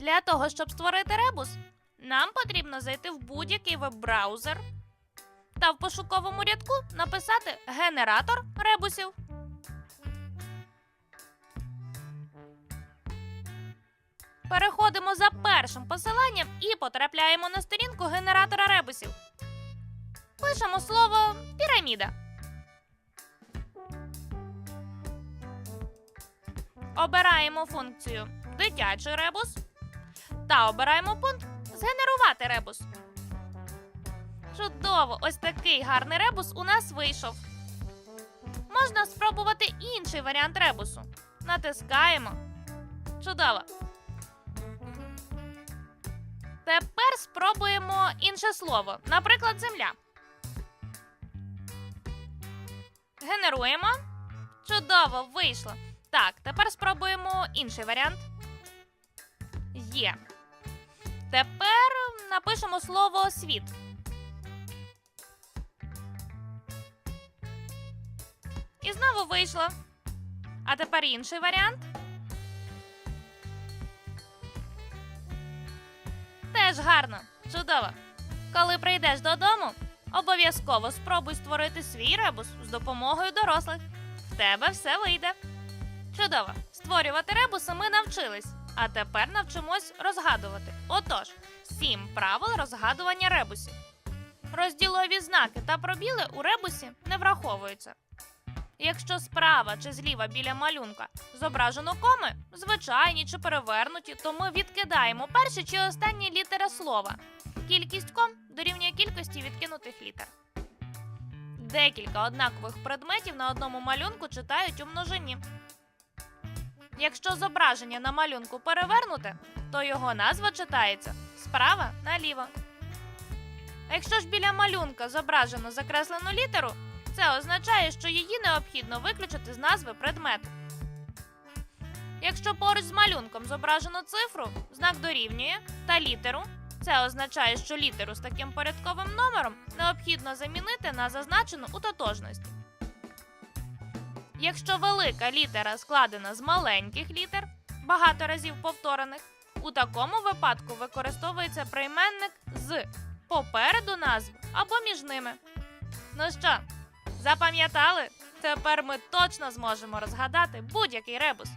Для того, щоб створити ребус, нам потрібно зайти в будь-який веб-браузер та в пошуковому рядку написати генератор ребусів. Переходимо за першим посиланням і потрапляємо на сторінку генератора ребусів. Пишемо слово піраміда. Обираємо функцію дитячий ребус та обираємо пункт Згенерувати ребус. Чудово! Ось такий гарний ребус у нас вийшов. Можна спробувати інший варіант ребусу. Натискаємо. Чудово. Тепер спробуємо інше слово, наприклад, земля. Генеруємо. Чудово, вийшло. Так, тепер спробуємо інший варіант. Є. Тепер напишемо слово світ. І знову вийшло. А тепер інший варіант. Теж гарно, чудово. Коли прийдеш додому, обов'язково спробуй створити свій ребус з допомогою дорослих. В тебе все вийде. Чудово! Створювати ребуси ми навчились, а тепер навчимось розгадувати. Отож, сім правил розгадування ребусів. Розділові знаки та пробіли у ребусі не враховуються. Якщо справа чи зліва біля малюнка зображено коми, звичайні чи перевернуті, то ми відкидаємо перші чи останні літери слова. Кількість ком дорівнює кількості відкинутих літер. Декілька однакових предметів на одному малюнку читають у множині. Якщо зображення на малюнку перевернуте, то його назва читається справа наліво. А якщо ж біля малюнка зображено закреслену літеру, це означає, що її необхідно виключити з назви предмету. Якщо поруч з малюнком зображено цифру, знак дорівнює та літеру, це означає, що літеру з таким порядковим номером необхідно замінити на зазначену у тотожності. Якщо велика літера складена з маленьких літер, багато разів повторених, у такому випадку використовується прийменник з попереду назв або між ними. Ну що, запам'ятали? Тепер ми точно зможемо розгадати будь-який ребус.